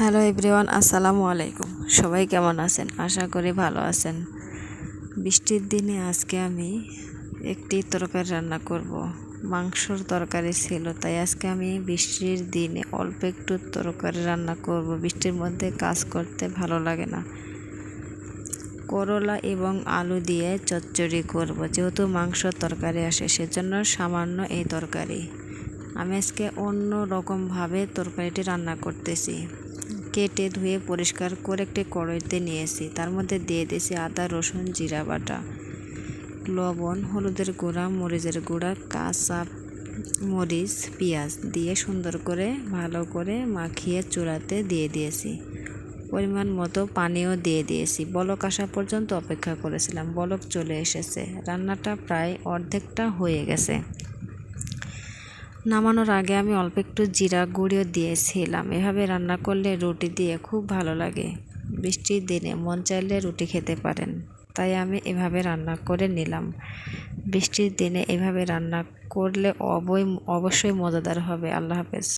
Hello everyone, আসসালামু আলাইকুম। সবাই কেমন আছেন? আশা করি ভালো আছেন। বৃষ্টির দিনে আজকে আমি একটি তরকারি রান্না করব। মাংসর তরকারি ছিল, তাই আজকে আমি বৃষ্টির দিনে অল্প একটু তরকারি রান্না করব। বৃষ্টির মধ্যে কাজ করতে ভালো লাগে না। করলা এবং আলু দিয়ে চচ্চড়ি করব। যেহেতু মাংসর তরকারি আসে, সেজন্য সামান্য এই তরকারি। আমি আজকে অন্য রকমভাবে তরকারিটি রান্না করতেছি। কেটে ধুয়ে পরিষ্কার করে একটি কড়াইতে নিয়েছি তার মধ্যে দিয়ে দিয়েছি আদা, রসুন, জিরা বাটা। লবণ, হলুদের গুঁড়া, মরিচের গুঁড়া, কাঁচা মরিচ, পেঁয়াজ দিয়ে সুন্দর করে ভালো করে মাখিয়ে চূড়াতে দিয়ে দিয়েছি। পরিমাণ মতো পানিও দিয়ে দিয়েছি। বলক আসা পর্যন্ত অপেক্ষা করেছিলাম। বলক চলে এসেছে। রান্নাটা প্রায় অর্ধেকটা হয়ে গেছে। নামানোর আগে আমি অল্প একটু জিরা গুঁড়িও দিয়েছিলাম। এভাবে রান্না করলে রুটি দিয়ে খুব ভালো লাগে। বৃষ্টির দিনে মন চাইলে রুটি খেতে পারেন। তাই আমি এভাবে রান্না করে নিলাম। বৃষ্টির দিনে এভাবে রান্না করলে অবই অবশ্যই মজাদার হবে। আল্লাহ হাফেজ।